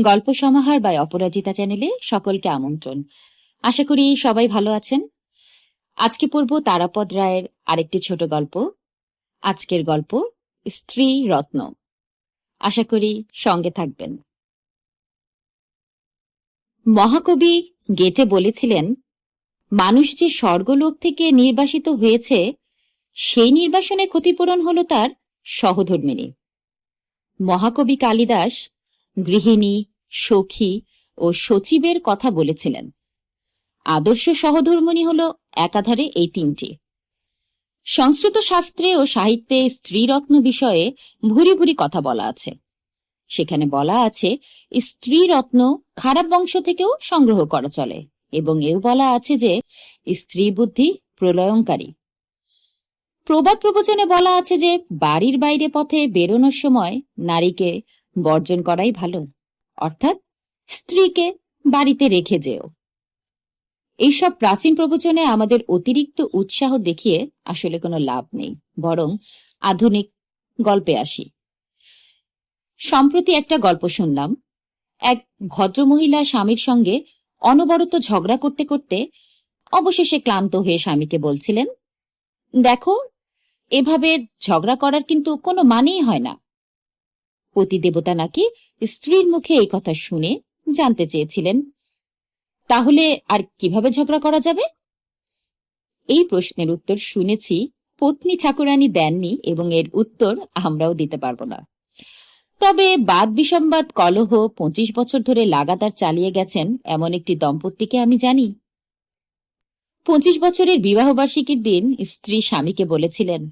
গল্প সমাহার বাই অপরাজিতা চ্যানেলে সকলকে আমন্ত্রণ। আশা করি সবাই ভালো আছেন। আজকে পড়ব তারাপদ রায়ের আরেকটি ছোট গল্প। আজকের গল্প, স্ত্রী রত্ন। আশা করি সঙ্গে থাকবেন। মহাকবি গেটে বলেছিলেন, মানুষ যে স্বর্গলোক থেকে নির্বাসিত হয়েছে, সেই নির্বাসনে ক্ষতিপূরণ হল তার সহধর্মিনী। মহাকবি কালিদাস গৃহিণী, সখী ও সচিবের কথা বলেছিলেন। আদর্শ সহধর্মণী হল একাধারে এই তিনটি। সংস্কৃত শাস্ত্রে ও সাহিত্যে স্ত্রীরত্ন বিষয়ে ভুরি ভুরি কথা বলা আছে। সেখানে বলা আছে স্ত্রী রত্ন খারাপ বংশ থেকেও সংগ্রহ করা চলে এবং এও বলা আছে যে, স্ত্রী বুদ্ধি প্রলয়ঙ্কারী প্রবাদ প্রবচনে বলা আছে যে, বাড়ির বাইরে পথে বেরোনোর সময় নারীকে বর্জন করাই ভালো। অর্থাৎ স্ত্রীকে বাড়িতে রেখে যেও। এইসব প্রাচীন প্রবচনে আমাদের অতিরিক্ত উৎসাহ দেখিয়ে আসলে কোনো লাভ নেই, বরং আধুনিক গল্পে আসি। সম্প্রতি একটা গল্প শুনলাম। এক ভদ্রমহিলা স্বামীর সঙ্গে অনবরত ঝগড়া করতে করতে অবশেষে ক্লান্ত হয়ে স্বামীকে বলছিলেন, দেখো, এভাবে ঝগড়া করার কিন্তু কোনো মানেই হয় না। পতি দেবতা নাকি স্ত্রীর মুখে এই কথা শুনে জানতে চেয়েছিলেন। তাহলে আর কীভাবে ঝগড়া করা যাবে? এই প্রশ্নের উত্তর শুনেছি পত্নী ঠাকুরানী দেননি এবং এর উত্তর আমরাও দিতে পারব না। তবে বাদ বিসম্বাদ কলহ পঁচিশ বছর ধরে লাগাতার চালিয়ে গেছেন এমন একটি দম্পতিকে আমি জানি। পঁচিশ বছরের বিবাহবার্ষিকীর দিন স্ত্রী স্বামীকে বলেছিলেন,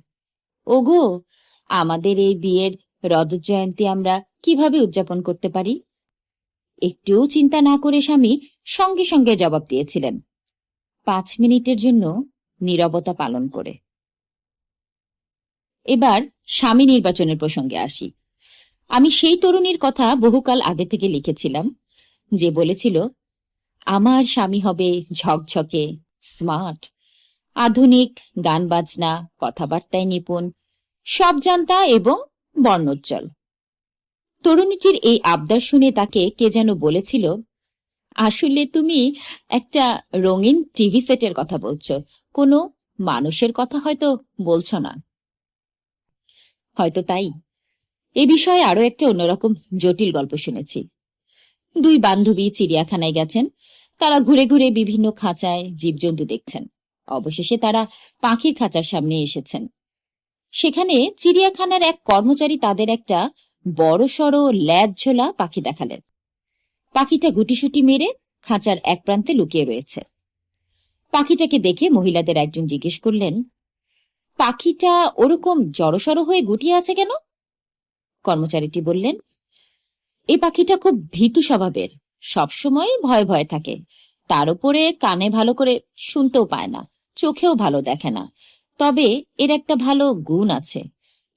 ওগো, আমাদের এই বিয়ের রজত জয়ন্তী আমরা কীভাবে উদযাপন করতে পারি? একটুও চিন্তা না করে স্বামী সঙ্গে সঙ্গে জবাব দিয়েছিলেন, পাঁচ মিনিটের জন্য নীরবতা পালন করে। এবার স্বামী নির্বাচনের প্রসঙ্গে আসি। আমি সেই তরুণীর কথা বহুকাল আগে থেকে লিখেছিলাম, যে বলেছিল, আমার স্বামী হবে ঝকঝকে, স্মার্ট, আধুনিক, গান বাজনা, কথাবার্তায় নিপুণ, সব জানতা এবং বর্ণোজ্জ্বল। তরুণীটির এই আবদার শুনে তাকে কে যেন বলেছিল, আসলে তুমি একটা রঙিন টিভি সেটের কথা বলছো। কোনো মানুষের কথা হয়তো বলছো না। হয়তো তাই। এ বিষয়ে আরও একটা অন্যরকম জটিল গল্প শুনেছি। দুই বান্ধবী চিড়িয়াখানায় গেছেন। তারা ঘুরে ঘুরে বিভিন্ন খাঁচায় জীবজন্তু দেখছেন। অবশেষে তারা পাখির খাঁচার সামনে এসেছেন। সেখানে চিড়িয়াখানার এক কর্মচারী তাদের একটা বড় সড় ল্যাজ ঝোলা পাখি দেখালেন। পাখিটা গুটিসুটি মেরে খাঁচার এক প্রান্তে লুকিয়ে রয়েছে। পাখিটাকে দেখে মহিলাদের একজন জিজ্ঞেস করলেন, পাখিটা ওরকম জড়সড় হয়ে গুটিয়ে আছে কেন? কর্মচারীটি বললেন এই পাখিটা খুব ভীতু স্বভাবের, সবসময় ভয় ভয় থাকে। তার উপরে কানে ভালো করে শুনতেও পায় না, চোখেও ভালো দেখে না। তবে এর একটা ভালো গুণ আছে।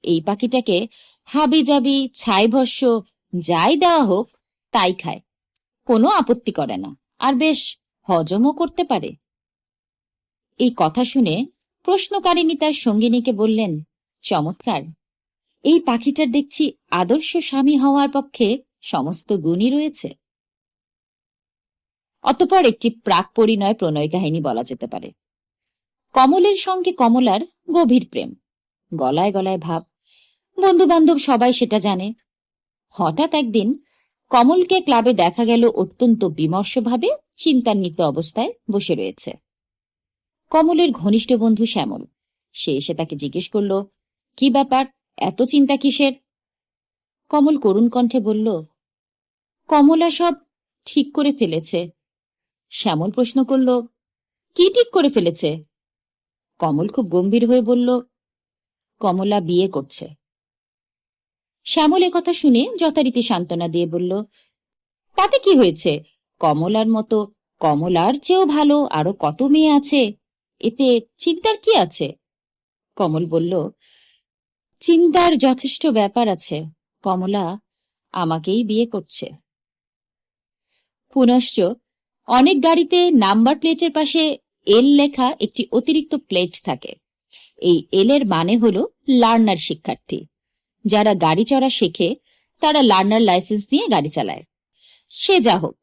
এই পাখিটাকে হাবি জাবি ছাই ভস্য যাই দেওয়া হোক, তাই খায়। কোনো আপত্তি করে না, আর বেশ হজমও করতে পারে। এই কথা শুনে প্রশ্নকারিণী তার সঙ্গিনীকে বললেন, চমৎকার। এই পাখিটার দেখছি আদর্শ স্বামী হওয়ার পক্ষে সমস্ত গুণই রয়েছে। অতপর একটি প্রাক পরিণয় প্রণয় কাহিনী বলা যেতে পারে। কমলের সঙ্গে কমলার গভীর প্রেম। গলায় গলায় ভাব। বন্ধু বান্ধব সবাই সেটা জানে। হঠাৎ একদিন কমলকে ক্লাবে দেখা গেল অত্যন্ত বিমর্ষভাবে চিন্তান্বিত অবস্থায় বসে রয়েছে। কমলের ঘনিষ্ঠ বন্ধু শ্যামল। সে এসে তাকে জিজ্ঞেস করল, কি ব্যাপার? এত চিন্তা কিসের? কমল করুণ কণ্ঠে বলল, কমলা সব ঠিক করে ফেলেছে। শ্যামল প্রশ্ন করল, কি ঠিক করে ফেলেছে? কমল খুব গম্ভীর হয়ে বলল, কমলা বিয়ে করছে। শ্যামল কথা শুনে যথারীতি সান্ত্বনা দিয়ে বলল, তাতে কি হয়েছে? কমলার মতো কমলার চেয়েও ভালো আরও কত মেয়ে আছে? এতে চিন্তার কি আছে? কমল বলল, চিন্তার যথেষ্ট ব্যাপার আছে। কমলা আমাকেই বিয়ে করছে। পুনশ্চ অনেক গাড়িতে নাম্বার প্লেটের পাশে এল লেখা একটি অতিরিক্ত প্লেট থাকে। এই এল এর মানে হলো লার্নার শিক্ষার্থী। যারা গাড়ি চড়া শেখে, তারা লার্নার লাইসেন্স নিয়ে গাড়ি চালায়। সে যা হোক,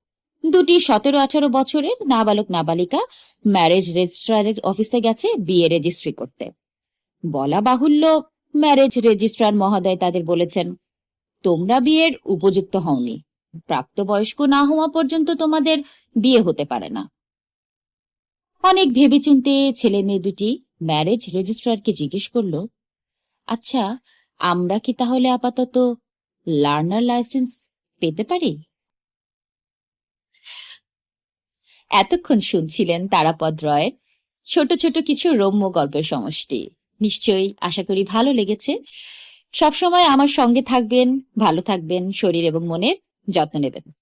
দুটি সতেরো আঠারো বছরের নাবালক নাবালিকা ম্যারেজ রেজিস্ট্রারের অফিসে গেছে বিয়ে রেজিস্ট্রি করতে। বলা বাহুল্য ম্যারেজ রেজিস্ট্রার মহোদয় তাদের বলেছেন, তোমরা বিয়ের উপযুক্ত হওনি। প্রাপ্তবয়স্ক না হওয়া পর্যন্ত তোমাদের বিয়ে হতে পারে না। অনেক ভেবেচিন্তে ছেলে মেয়ে দুটি ম্যারেজ রেজিস্ট্রারকে জিজ্ঞেস করল আচ্ছা আমরা কি তাহলে আপাতত লার্নার লাইসেন্স পেতে পারি? এতক্ষণ শুনছিলেন তারাপদ রয়ের ছোট ছোট কিছু রম্য গল্পের সমষ্টি। নিশ্চয়ই আশা করি ভালো লেগেছে। সবসময় আমার সঙ্গে থাকবেন, ভালো থাকবেন, শরীর এবং মনের যত্ন নেবেন।